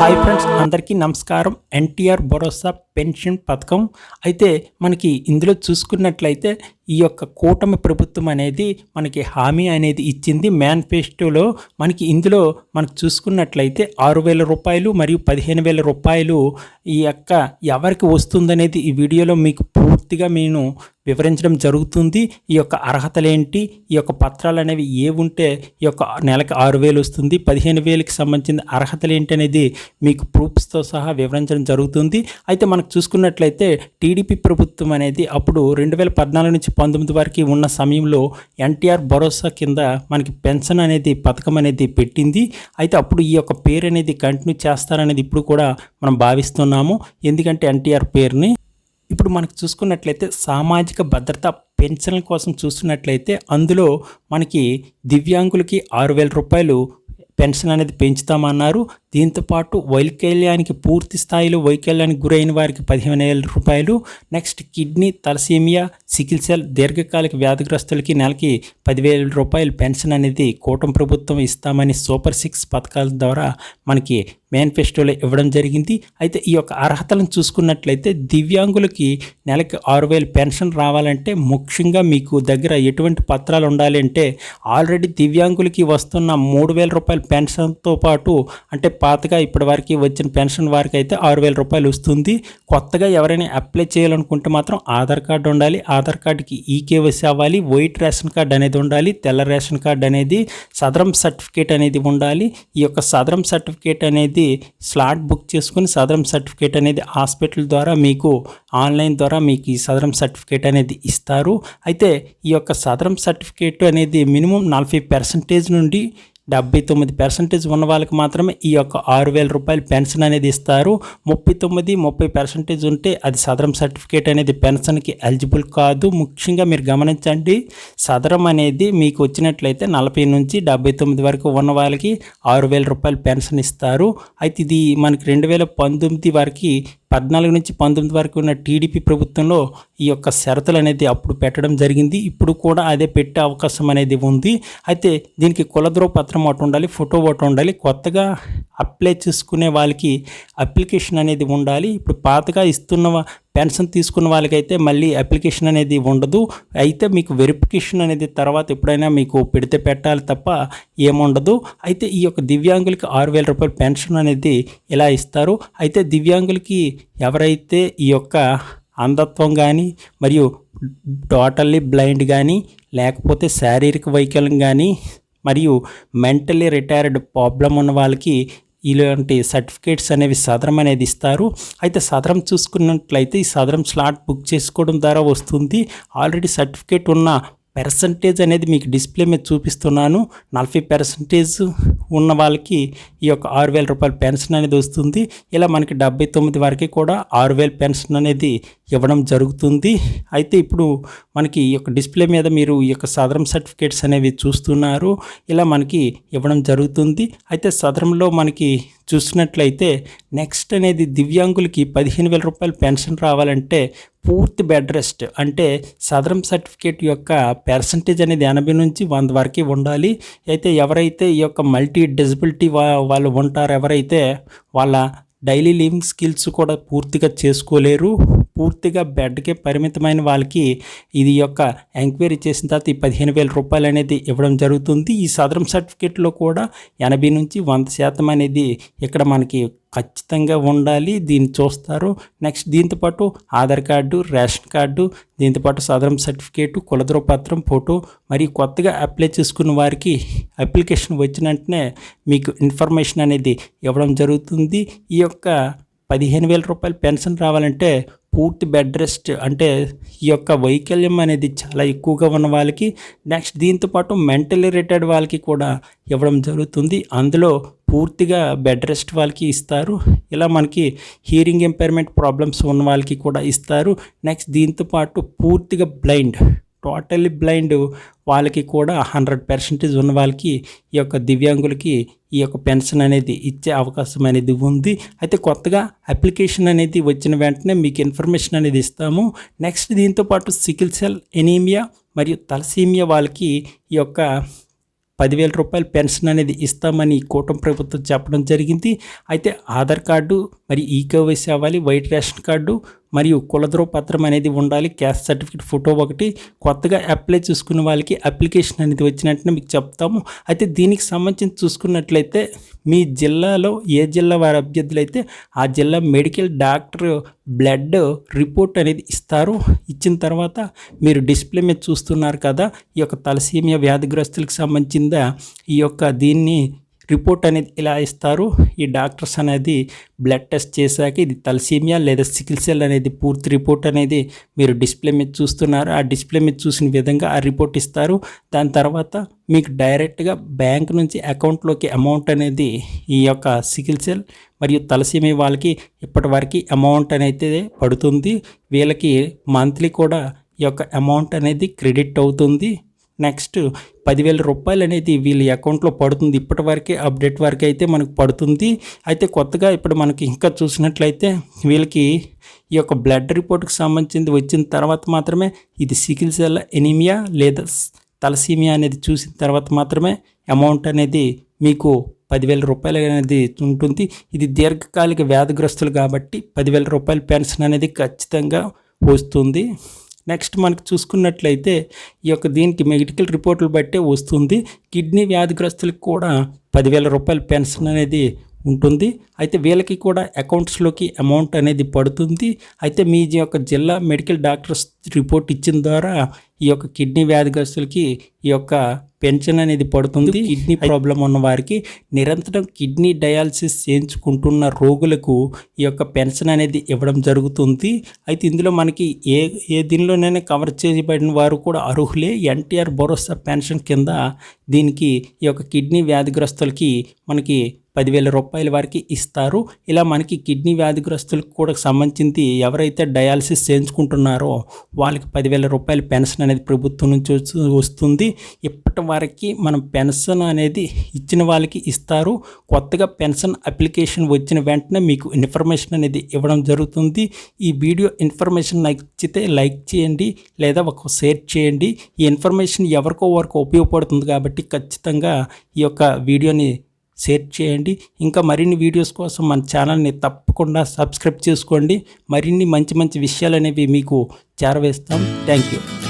Hi friends అందరికీ నమస్కారం. ఎన్టీఆర్ భరోసా pension పథకం. అయితే మనకి ఇందులో చూసుకున్నట్లయితే ఈ యొక్క కూటమి ప్రభుత్వం అనేది మనకి హామీ అనేది ఇచ్చింది. మేనిఫెస్టోలో మనకి ఇందులో మనకు చూసుకున్నట్లయితే ఆరు వేల రూపాయలు మరియు పదిహేను వేల రూపాయలు ఈ యొక్క ఎవరికి వస్తుందనేది ఈ వీడియోలో మీకు పూర్తిగా నేను వివరించడం జరుగుతుంది. ఈ యొక్క అర్హతలు ఏంటి ఈ యొక్క పత్రాలు అనేవి ఏ ఉంటే ఈ యొక్క నెలకు ఆరు వేలు వస్తుంది. పదిహేను వేలకి సంబంధించిన అర్హతలు ఏంటి అనేది మీకు ప్రూఫ్స్తో సహా వివరించడం జరుగుతుంది. అయితే మనకు చూసుకున్నట్లయితే టీడీపీ ప్రభుత్వం అనేది అప్పుడు రెండు వేల పద్నాలుగు నుంచి పంతొమ్మిది వరకు ఉన్న సమయంలో ఎన్టీఆర్ భరోసా కింద మనకి పెన్షన్ అనేది పథకం అనేది పెట్టింది. అయితే అప్పుడు ఈ యొక్క పేరు అనేది కంటిన్యూ చేస్తారనేది ఇప్పుడు కూడా మనం భావిస్తున్నాము. ఎందుకంటే ఎన్టీఆర్ పేరుని ఇప్పుడు మనకు చూసుకున్నట్లయితే సామాజిక భద్రత పెన్షన్ల కోసం చూస్తున్నట్లయితే అందులో మనకి దివ్యాంగులకి ఆరు వేల రూపాయలు పెన్షన్ అనేది పెంచుతామన్నారు. దీంతోపాటు వైకల్యానికి పూర్తి స్థాయిలో వైకల్యానికి గురైన వారికి పదిహేను వేల రూపాయలు next kidney thalassaemia sickle cell దీర్ఘకాలిక వ్యాధిగ్రస్తులకి నెలకి పదివేల రూపాయలు పెన్షన్ అనేది కూటమి ప్రభుత్వం ఇస్తామని సూపర్ సిక్స్ పథకాల ద్వారా మనకి మేనిఫెస్టోలో ఇవ్వడం జరిగింది. అయితే ఈ యొక్క అర్హతలను చూసుకున్నట్లయితే దివ్యాంగులకి నెలకి ఆరు వేలు పెన్షన్ రావాలంటే ముఖ్యంగా మీకు దగ్గర ఎటువంటి పత్రాలు ఉండాలి అంటే ఆల్రెడీ దివ్యాంగులకి వస్తున్న మూడు వేల రూపాయల పెన్షన్తో పాటు అంటే పాతగా ఇప్పటి వరకు వచ్చిన పెన్షన్ వారికి అయితే ఆరు వేల రూపాయలు వస్తుంది. కొత్తగా ఎవరైనా అప్లై చేయాలనుకుంటే మాత్రం ఆధార్ కార్డు ఉండాలి. ఆధార్ కార్డుకి ఈకేవైసీ అవ్వాలి. వైట్ రేషన్ కార్డు అనేది ఉండాలి. తెల్ల రేషన్ కార్డు అనేది సదరం సర్టిఫికేట్ అనేది ఉండాలి. ఈ యొక్క సదరం సర్టిఫికేట్ అనేది స్లాట్ బుక్ చేసుకుని సదరం సర్టిఫికేట్ అనేది హాస్పిటల్ ద్వారా మీకు ఆన్లైన్ ద్వారా మీకు ఈ సదరం సర్టిఫికేట్ అనేది ఇస్తారు. అయితే ఈ యొక్క సదరం సర్టిఫికేట్ అనేది మినిమం నలభై పర్సెంటేజ్ నుండి డెబ్బై తొమ్మిది పర్సెంటేజ్ ఉన్న వాళ్ళకి మాత్రమే ఈ యొక్క ఆరు వేల రూపాయలు పెన్షన్ అనేది ఇస్తారు. ముప్పై తొమ్మిది ముప్పై పర్సెంటేజ్ ఉంటే అది సదరం సర్టిఫికేట్ అనేది పెన్షన్కి ఎలిజిబుల్ కాదు. ముఖ్యంగా మీరు గమనించండి సదరం అనేది మీకు వచ్చినట్లయితే నలభై నుంచి డెబ్బై తొమ్మిది వరకు ఉన్న వాళ్ళకి ఆరు వేల రూపాయలు పెన్షన్ ఇస్తారు. అయితే ఇది మనకి రెండు వేల పంతొమ్మిది వరకు పద్నాలుగు నుంచి పంతొమ్మిది వరకు ఉన్న టీడీపీ ప్రభుత్వంలో ఈ యొక్క షరతులు అనేది అప్పుడు పెట్టడం జరిగింది. ఇప్పుడు కూడా అదే పెట్టే అవకాశం అనేది ఉంది. అయితే దీనికి కులద్రోవ పత్రం ఒకటి ఉండాలి ఫోటో ఒకటి ఉండాలి కొత్తగా అప్లై చేసుకునే వాళ్ళకి అప్లికేషన్ అనేది ఉండాలి. ఇప్పుడు పాతగా ఇస్తున్న పెన్షన్ తీసుకున్న వాళ్ళకైతే మళ్ళీ అప్లికేషన్ అనేది ఉండదు. అయితే మీకు వెరిఫికేషన్ అనేది తర్వాత ఎప్పుడైనా మీకు పెడితే పెట్టాలి తప్ప ఏముండదు అయితే ఈ యొక్క దివ్యాంగులకి ఆరు వేల రూపాయల పెన్షన్ అనేది ఇలా ఇస్తారు? అయితే దివ్యాంగులకి ఎవరైతే ఈ యొక్క అంధత్వం కానీ మరియు టోటల్లీ బ్లైండ్ కానీ లేకపోతే శారీరక వైకల్యం కానీ మరియు మెంటలీ రిటైర్డ్ ప్రాబ్లం ఉన్న వాళ్ళకి ఇలాంటి సర్టిఫికేట్స్ అనేవి సదరం అనేది ఇస్తారు. అయితే సదరం చూసుకున్నట్లయితే ఈ సదరం స్లాట్ బుక్ చేసుకోవడం ద్వారా వస్తుంది. ఆల్రెడీ సర్టిఫికేట్ ఉన్న పర్సంటేజ్ అనేది మీకు డిస్ప్లే మీద చూపిస్తున్నాను. నలభై పర్సంటేజ్ ఉన్న వాళ్ళకి ఈ యొక్క ఆరు వేల రూపాయల పెన్షన్ అనేది వస్తుంది. ఇలా మనకి డెబ్బై తొమ్మిది వరకు కూడా ఆరు వేల పెన్షన్ అనేది ఇవ్వడం జరుగుతుంది. అయితే ఇప్పుడు మనకి ఈ యొక్క డిస్ప్లే మీద మీరు ఈ యొక్క సదరం సర్టిఫికేట్స్ అనేవి చూస్తున్నారు. ఇలా మనకి ఇవ్వడం జరుగుతుంది. అయితే సదరంలో మనకి చూసినట్లయితే నెక్స్ట్ అనేది దివ్యాంగులకి పదిహేను వేల రూపాయలు పెన్షన్ రావాలంటే పూర్తి బెడ్ రెస్ట్. అంటే సదరం సర్టిఫికేట్ యొక్క పర్సంటేజ్ అనేది ఎనభై నుంచి వంద వరకు ఉండాలి. అయితే ఎవరైతే ఈ యొక్క మల్టీ డిజబిలిటీ వా వాళ్ళు ఉంటారో ఎవరైతే వాళ్ళ డైలీ లివింగ్ స్కిల్స్ కూడా పూర్తిగా చేసుకోలేరు పూర్తిగా బెడ్కే పరిమితమైన వాళ్ళకి ఇది యొక్క ఎంక్వైరీ చేసిన తర్వాత ఈ పదిహేను వేల రూపాయలు అనేది ఇవ్వడం జరుగుతుంది. ఈ సదరం సర్టిఫికేట్లో కూడా ఎనభై నుంచి వంద శాతం అనేది ఇక్కడ మనకి ఖచ్చితంగా ఉండాలి. దీన్ని చూస్తారు. నెక్స్ట్ దీంతోపాటు ఆధార్ కార్డు రేషన్ కార్డు దీంతోపాటు సదరం సర్టిఫికేటు కులద్రోపత్రం ఫోటో మరి కొత్తగా అప్లై చేసుకున్న వారికి అప్లికేషన్ వచ్చిన వెంటనే మీకు ఇన్ఫర్మేషన్ అనేది ఇవ్వడం జరుగుతుంది. ఈ యొక్క పదిహేను వేల రూపాయల పెన్షన్ రావాలంటే పూర్తి బెడ్ రెస్ట్ అంటే ఈ యొక్క వైకల్యం అనేది చాలా ఎక్కువగా ఉన్న వాళ్ళకి నెక్స్ట్ దీంతోపాటు మెంటలీ రిటైర్డ్ వాళ్ళకి కూడా ఇవ్వడం జరుగుతుంది. అందులో పూర్తిగా బెడ్ రెస్ట్ వాళ్ళకి ఇస్తారు. ఇలా మనకి హీరింగ్ ఇంపైర్మెంట్ ప్రాబ్లమ్స్ ఉన్న వాళ్ళకి కూడా ఇస్తారు. నెక్స్ట్ దీంతోపాటు పూర్తిగా బ్లైండ్ టోటల్లీ బ్లైండ్ వాళ్ళకి కూడా హండ్రెడ్ పర్సెంటేజ్ ఉన్న వాళ్ళకి ఈ యొక్క దివ్యాంగులకి ఈ యొక్క పెన్షన్ అనేది ఇచ్చే అవకాశం అనేది ఉంది. అయితే కొత్తగా అప్లికేషన్ అనేది వచ్చిన వెంటనే మీకు ఇన్ఫర్మేషన్ అనేది ఇస్తాము. నెక్స్ట్ దీంతోపాటు సికిల్ సెల్ ఎనీమియా మరియు తలసీమియా వాళ్ళకి ఈ యొక్క పదివేల రూపాయల పెన్షన్ అనేది ఇస్తామని కూటమి ప్రభుత్వం చెప్పడం జరిగింది. అయితే ఆధార్ కార్డు మరి ఈకేవైసీ అవ్వాలి వైట్ రేషన్ కార్డు మరియు కులధ్రువ పత్రం అనేది ఉండాలి క్యాస్ట్ సర్టిఫికేట్ ఫోటో ఒకటి. కొత్తగా అప్లై చూసుకున్న వాళ్ళకి అప్లికేషన్ అనేది వచ్చినట్టు మీకు చెప్తాము. అయితే దీనికి సంబంధించి చూసుకున్నట్లయితే మీ జిల్లాలో ఏ జిల్లా వారి అభ్యర్థులు అయితే ఆ జిల్లా మెడికల్ డాక్టర్ బ్లడ్ రిపోర్ట్ అనేది ఇస్తారు ఇచ్చిన తర్వాత మీరు డిస్ప్లే మీద చూస్తున్నారు కదా ఈ యొక్క తలసీమియా వ్యాధిగ్రస్తులకు సంబంధించిన ఈ యొక్క దీన్ని రిపోర్ట్ అనేది ఇలా ఇస్తారు? ఈ డాక్టర్స్ అనేది బ్లడ్ టెస్ట్ చేశాక ఇది తలసీమియా లేదా సికిల్ సెల్ అనేది పూర్తి రిపోర్ట్ అనేది మీరు డిస్ప్లే మీద చూస్తున్నారు. ఆ డిస్ప్లే మీద చూసిన విధంగా ఆ రిపోర్ట్ ఇస్తారు. దాని తర్వాత మీకు డైరెక్ట్గా బ్యాంక్ నుంచి అకౌంట్లోకి అమౌంట్ అనేది ఈ యొక్క సికిల్ సెల్ మరియు తలసీమి వాళ్ళకి ఇప్పటివరకు అమౌంట్ అనేది పడుతుంది. వీళ్ళకి మంత్లీ కూడా ఈ యొక్క అమౌంట్ అనేది క్రెడిట్ అవుతుంది. నెక్స్ట్ పదివేల రూపాయలు అనేది వీళ్ళ అకౌంట్లో పడుతుంది. ఇప్పటి వరకే అప్డేట్ వరకు అయితే మనకు పడుతుంది. అయితే కొత్తగా ఇప్పుడు మనకి ఇంకా చూసినట్లయితే వీళ్ళకి ఈ యొక్క బ్లడ్ రిపోర్ట్కి సంబంధించింది వచ్చిన తర్వాత మాత్రమే ఇది సికిల్ సెల్ ఎనీమియా లేదా తలసీమియా అనేది చూసిన తర్వాత మాత్రమే అమౌంట్ అనేది మీకు పదివేల రూపాయలు అనేది ఉంటుంది. ఇది దీర్ఘకాలిక వ్యాధిగ్రస్తులు కాబట్టి పదివేల రూపాయల పెన్షన్ అనేది ఖచ్చితంగా వస్తుంది. నెక్స్ట్ మనకి చూసుకున్నట్లయితే ఈ యొక్క దీనికి మెడికల్ రిపోర్ట్లు బట్టే వస్తుంది. కిడ్నీ వ్యాధిగ్రస్తులకు కూడా పదివేల రూపాయల పెన్షన్ అనేది ఉంటుంది. అయితే వీళ్ళకి కూడా అకౌంట్స్లోకి అమౌంట్ అనేది పడుతుంది. అయితే మీ యొక్క జిల్లా మెడికల్ డాక్టర్స్ రిపోర్ట్ ఇచ్చిన ద్వారా ఈ యొక్క కిడ్నీ వ్యాధిగ్రస్తులకి ఈ యొక్క పెన్షన్ అనేది పడుతుంది. కిడ్నీ ప్రాబ్లం ఉన్న వారికి నిరంతరం కిడ్నీ డయాలసిస్ చేయించుకుంటున్న రోగులకు ఈ యొక్క పెన్షన్ అనేది ఇవ్వడం జరుగుతుంది. అయితే ఇందులో మనకి ఏ ఏ దీనిలోనైనా కవర్ చేయబడిన వారు కూడా అర్హులే. ఎన్టీఆర్ భరోసా పెన్షన్ కింద దీనికి ఈ యొక్క కిడ్నీ వ్యాధిగ్రస్తులకి మనకి పదివేల రూపాయల వరకు ఇస్తారు. ఇలా మనకి కిడ్నీ వ్యాధిగ్రస్తులకు కూడా సంబంధించి ఎవరైతే డయాలసిస్ చేయించుకుంటున్నారో వాళ్ళకి పదివేల రూపాయల పెన్షన్ అనేది ప్రభుత్వం నుంచి వస్తుంది. ఇప్పటి వరకు మనం పెన్షన్ అనేది ఇచ్చిన వాళ్ళకి ఇస్తారు. కొత్తగా పెన్షన్ అప్లికేషన్ వచ్చిన వెంటనే మీకు ఇన్ఫర్మేషన్ అనేది ఇవ్వడం జరుగుతుంది. ఈ వీడియో ఇన్ఫర్మేషన్ నచ్చితే లైక్ చేయండి లేదా ఒక షేర్ చేయండి. ఈ ఇన్ఫర్మేషన్ ఎవరికో వరకు ఉపయోగపడుతుంది కాబట్టి ఖచ్చితంగా ఈ యొక్క వీడియోని షేర్ చేయండి. ఇంకా మరిన్ని వీడియోస్ కోసం మన ఛానల్ని తప్పకుండా సబ్స్క్రైబ్ చేసుకోండి. మరిన్ని మంచి మంచి విషయాలు అనేవి మీకు చేరవేస్తాం. Thank you.